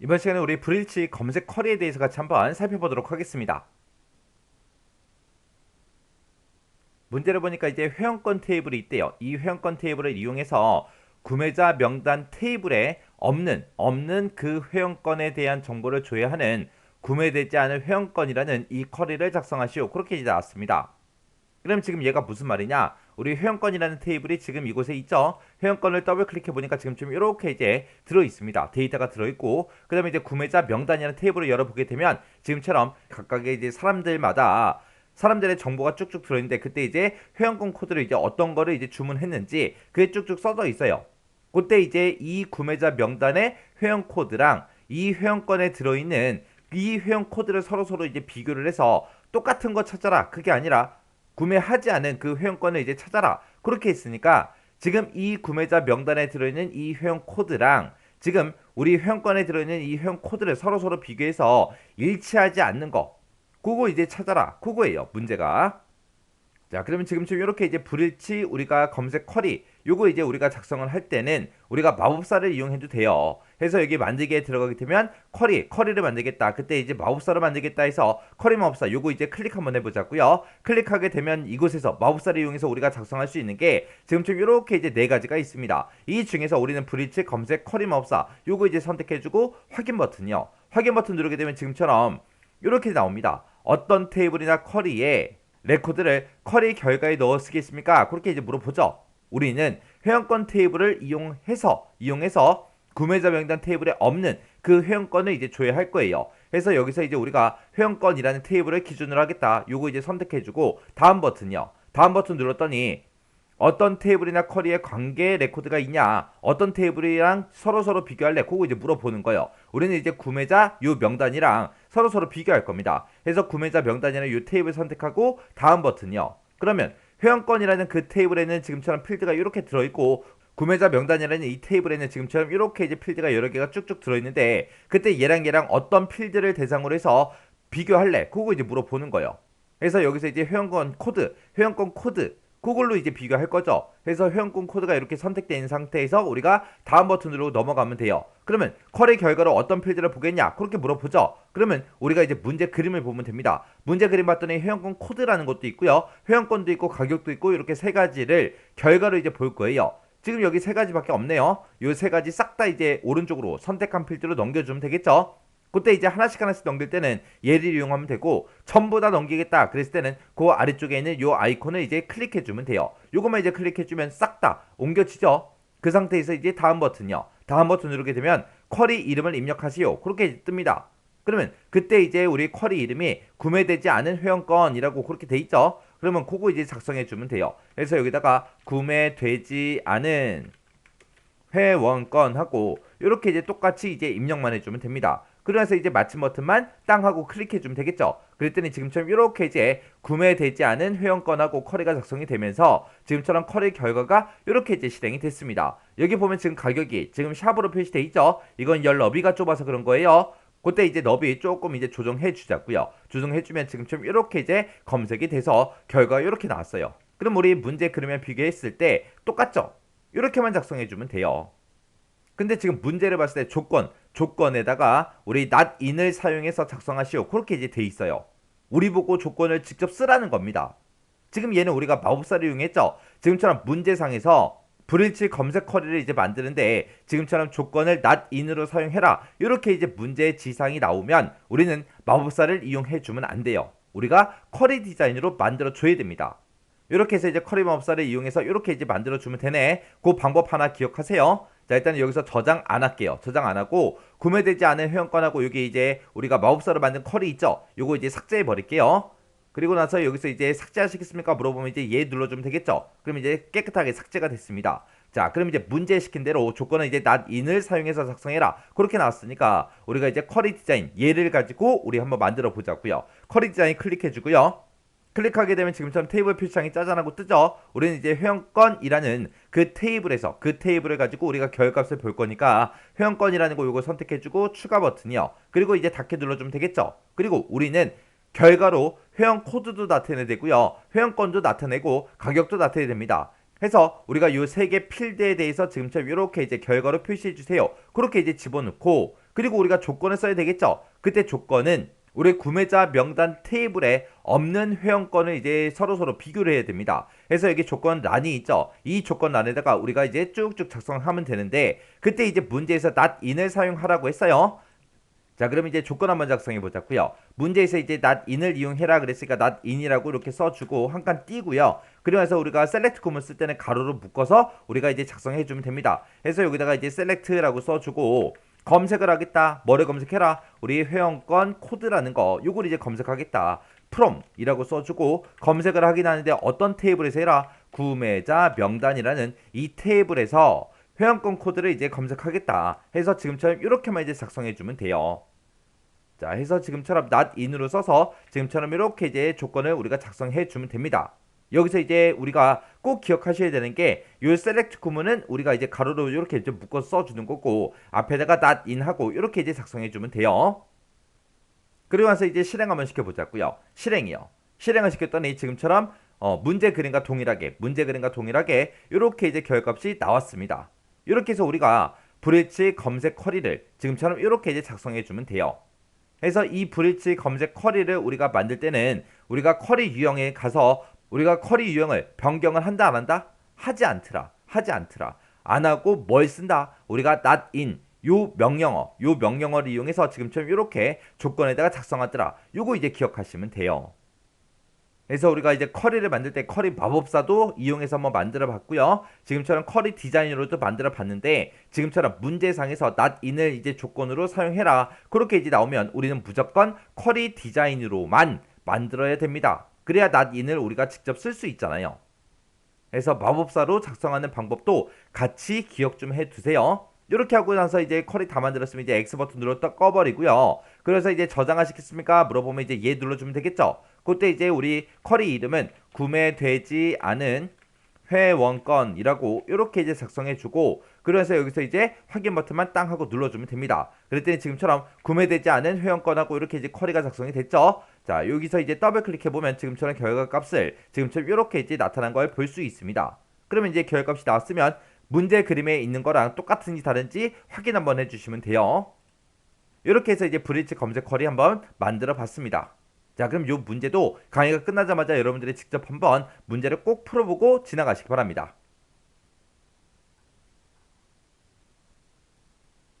이번 시간에 우리 브릴치 검색 쿼리에 대해서 같이 한번 살펴보도록 하겠습니다. 문제를 보니까 이제 회원권 테이블이 있대요. 이 회원권 테이블을 이용해서 구매자 명단 테이블에 없는 없는 그 회원권에 대한 정보를 줘야 하는 구매되지 않은 회원권이라는 이 쿼리를 작성하시오. 그렇게 이제 나왔습니다. 그럼 지금 얘가 무슨 말이냐? 우리 회원권이라는 테이블이 지금 이곳에 있죠. 회원권을 더블 클릭해 보니까 지금 좀 이렇게 이제 들어 있습니다. 데이터가 들어 있고 그다음에 이제 구매자 명단이라는 테이블을 열어 보게 되면 지금처럼 각각의 이제 사람들마다 사람들의 정보가 쭉쭉 들어있는데 그때 이제 회원권 코드를 이제 어떤 거를 이제 주문했는지 그게 쭉쭉 써져 있어요. 그때 이제 이 구매자 명단의 회원 코드랑 이 회원권에 들어있는 이 회원 코드를 서로 서로 이제 비교를 해서 똑같은 거 찾아라. 그게 아니라 구매하지 않은 그 회원권을 이제 찾아라. 그렇게 했으니까 지금 이 구매자 명단에 들어있는 이 회원 코드랑 지금 우리 회원권에 들어있는 이 회원 코드를 서로 서로 비교해서 일치하지 않는 거. 그거 이제 찾아라. 그거예요. 문제가. 자, 그러면 지금쯤 이렇게 이제 불일치 우리가 검색 쿼리 요거 이제 우리가 작성을 할 때는 우리가 마법사를 이용해도 돼요. 해서 여기 만들기에 들어가게 되면 쿼리, 쿼리를 만들겠다. 그때 이제 마법사를 만들겠다 해서 쿼리 마법사 요거 이제 클릭 한번 해보자고요. 클릭하게 되면 이곳에서 마법사를 이용해서 우리가 작성할 수 있는 게 지금쯤 이렇게 이제 네 가지가 있습니다. 이 중에서 우리는 브릿지 검색 쿼리 마법사 요거 이제 선택해주고 확인 버튼이요. 확인 버튼 누르게 되면 지금처럼 이렇게 나옵니다. 어떤 테이블이나 쿼리에 레코드를 쿼리 결과에 넣어 쓰겠습니까? 그렇게 이제 물어보죠. 우리는 회원권 테이블을 이용해서 이용해서 구매자 명단 테이블에 없는 그 회원권을 이제 줘야 할 거예요. 그래서 여기서 이제 우리가 회원권이라는 테이블을 기준으로 하겠다. 요거 이제 선택해주고 다음 버튼이요. 다음 버튼 눌렀더니 어떤 테이블이나 쿼리에 관계 레코드가 있냐 어떤 테이블이랑 서로 서로 비교할래 그거 이제 물어보는 거예요 우리는 이제 구매자 요 명단이랑 서로 서로 비교할 겁니다 그래서 구매자 명단이랑 요 테이블 선택하고 다음 버튼이요 그러면 회원권이라는 그 테이블에는 지금처럼 필드가 이렇게 들어있고 구매자 명단이라는 이 테이블에는 지금처럼 이렇게 이제 필드가 여러 개가 쭉쭉 들어있는데 그때 얘랑 얘랑 어떤 필드를 대상으로 해서 비교할래? 그거 이제 물어보는 거예요. 그래서 여기서 이제 회원권 코드 회원권 코드 그걸로 이제 비교할 거죠. 그래서 회원권 코드가 이렇게 선택된 상태에서 우리가 다음 버튼으로 넘어가면 돼요. 그러면 쿼리 결과로 어떤 필드를 보겠냐? 그렇게 물어보죠. 그러면 우리가 이제 문제 그림을 보면 됩니다. 문제 그림 봤더니 회원권 코드라는 것도 있고요. 회원권도 있고 가격도 있고 이렇게 세 가지를 결과로 이제 볼 거예요. 지금 여기 세 가지밖에 없네요. 요 세 가지 싹 다 이제 오른쪽으로 선택한 필드로 넘겨주면 되겠죠. 그때 이제 하나씩 하나씩 넘길 때는 얘를 이용하면 되고 전부 다 넘기겠다 그랬을 때는 그 아래쪽에 있는 요 아이콘을 이제 클릭해 주면 돼요. 요것만 이제 클릭해 주면 싹 다 옮겨지죠? 그 상태에서 이제 다음 버튼이요. 다음 버튼 누르게 되면 쿼리 이름을 입력하시오. 그렇게 뜹니다. 그러면 그때 이제 우리 쿼리 이름이 구매되지 않은 회원권이라고 그렇게 돼 있죠? 그러면 그거 이제 작성해 주면 돼요. 그래서 여기다가 구매되지 않은 회원권 하고 이렇게 이제 똑같이 이제 입력만 해주면 됩니다. 그래서 이제 마침 버튼만 땅 하고 클릭해 주면 되겠죠. 그랬더니 지금처럼 이렇게 이제 구매되지 않은 회원권하고 쿼리가 작성이 되면서 지금처럼 쿼리 결과가 이렇게 이제 실행이 됐습니다. 여기 보면 지금 가격이 지금 샵으로 표시돼 있죠. 이건 열 너비가 좁아서 그런 거예요. 그때 이제 너비 조금 이제 조정해 주자고요. 조정해 주면 지금처럼 이렇게 이제 검색이 돼서 결과가 이렇게 나왔어요. 그럼 우리 문제 그림에 비교했을 때 똑같죠? 이렇게만 작성해 주면 돼요. 근데 지금 문제를 봤을 때 조건, 조건에다가 우리 not in을 사용해서 작성하시오. 그렇게 이제 돼 있어요. 우리 보고 조건을 직접 쓰라는 겁니다. 지금 얘는 우리가 마법사를 이용했죠. 지금처럼 문제상에서 불일치 검색 쿼리를 이제 만드는데 지금처럼 조건을 not in으로 사용해라. 이렇게 이제 문제 지상이 나오면 우리는 마법사를 이용해 주면 안 돼요. 우리가 쿼리 디자인으로 만들어 줘야 됩니다. 이렇게 해서 이제 쿼리 마법사를 이용해서 이렇게 이제 만들어 주면 되네. 그 방법 하나 기억하세요. 자 일단 여기서 저장 안 할게요. 저장 안 하고 구매되지 않은 회원권하고 여기 이제 우리가 마법사로 만든 쿼리 있죠. 요거 이제 삭제해 버릴게요. 그리고 나서 여기서 이제 삭제하시겠습니까? 물어보면 이제 얘 눌러주면 되겠죠. 그럼 이제 깨끗하게 삭제가 됐습니다. 자, 그럼 이제 문제 시킨 대로 조건은 이제 in을 사용해서 작성해라. 그렇게 나왔으니까 우리가 이제 쿼리 디자인 얘를 가지고 우리 한번 만들어 보자고요. 쿼리 디자인 클릭해 주고요. 클릭하게 되면 지금처럼 테이블 표시창이 짜잔하고 뜨죠. 우리는 이제 회원권이라는 그 테이블에서 그 테이블을 가지고 우리가 결값을 볼 거니까 회원권이라는 거 요거 선택해주고 추가 버튼이요. 그리고 이제 닫게 눌러주면 되겠죠. 그리고 우리는 결과로 회원 코드도 나타내야 되고요. 회원권도 나타내고 가격도 나타내야 됩니다. 해서 우리가 요 세 개 필드에 대해서 지금처럼 이렇게 이제 결과로 표시해 주세요. 그렇게 이제 집어넣고 그리고 우리가 조건을 써야 되겠죠. 그때 조건은 우리 구매자 명단 테이블에 없는 회원권을 이제 서로 서로 비교를 해야 됩니다. 그래서 여기 조건 란이 있죠. 이 조건 란에다가 우리가 이제 쭉쭉 작성하면 되는데 그때 이제 문제에서 not in을 사용하라고 했어요. 자, 그럼 이제 조건 한번 작성해 보자고요. 문제에서 이제 not in을 이용해라 그랬으니까 not in이라고 이렇게 써주고 한 칸 띄고요. 그러면서 우리가 select 구문 쓸 때는 가로로 묶어서 우리가 이제 작성해 주면 됩니다. 그래서 여기다가 이제 select라고 써주고 검색을 하겠다. 뭐를 검색해라? 우리 회원권 코드라는 거. 요걸 이제 검색하겠다. from이라고 써주고 검색을 하긴 하는데 어떤 테이블에서 해라? 구매자 명단이라는 이 테이블에서 회원권 코드를 이제 검색하겠다. 해서 지금처럼 이렇게만 이제 작성해 주면 돼요. 자, 해서 지금처럼 not in으로 써서 지금처럼 이렇게 이제 조건을 우리가 작성해 주면 됩니다. 여기서 이제 우리가 꼭 기억하셔야 되는 게요 select 구문은 우리가 이제 가로로 이렇게 이제 묶어 써 주는 거고 앞에다가 not in 하고 이렇게 이제 작성해 주면 돼요. 그리고 나서 이제 실행 한번 시켜 보자고요. 실행이요. 실행을 시켰더니 지금처럼 어, 문제 그림과 동일하게 문제 그림과 동일하게 이렇게 이제 결값이 나왔습니다. 이렇게 해서 우리가 브릿지 검색 쿼리를 지금처럼 이렇게 이제 작성해 주면 돼요. 그래서 이 브릿지 검색 쿼리를 우리가 만들 때는 우리가 쿼리 유형에 가서 우리가 쿼리 유형을 변경을 한다 안 한다? 하지 않더라. 하지 않더라. 안 하고 뭘 쓴다? 우리가 not in 요 명령어, 요 명령어를 이용해서 지금처럼 이렇게 조건에다가 작성하더라. 요거 이제 기억하시면 돼요. 그래서 우리가 이제 쿼리를 만들 때 쿼리 마법사도 이용해서 한번 만들어 봤고요. 지금처럼 쿼리 디자인으로도 만들어 봤는데 지금처럼 문제상에서 not in을 이제 조건으로 사용해라. 그렇게 이제 나오면 우리는 무조건 쿼리 디자인으로만 만들어야 됩니다. 그래야 not in을 우리가 직접 쓸 수 있잖아요. 그래서 마법사로 작성하는 방법도 같이 기억 좀 해 두세요. 이렇게 하고 나서 이제 쿼리 다 만들었으면 이제 X 버튼 눌렀다 꺼버리고요. 그래서 이제 저장하시겠습니까? 물어보면 이제 얘 눌러주면 되겠죠. 그때 이제 우리 쿼리 이름은 구매되지 않은 회원권이라고 이렇게 이제 작성해주고 그래서 여기서 이제 확인 버튼만 땅 하고 눌러주면 됩니다. 그랬더니 지금처럼 구매되지 않은 회원권하고 이렇게 이제 쿼리가 작성이 됐죠. 자 여기서 이제 더블 클릭해 보면 지금처럼 결과 값을 지금처럼 이렇게 이제 나타난 걸 볼 수 있습니다. 그러면 이제 결과 값이 나왔으면 문제 그림에 있는 거랑 똑같은지 다른지 확인 한번 해주시면 돼요. 이렇게 해서 이제 브릿지 검색 쿼리 한번 만들어 봤습니다. 자 그럼 이 문제도 강의가 끝나자마자 여러분들이 직접 한번 문제를 꼭 풀어보고 지나가시기 바랍니다.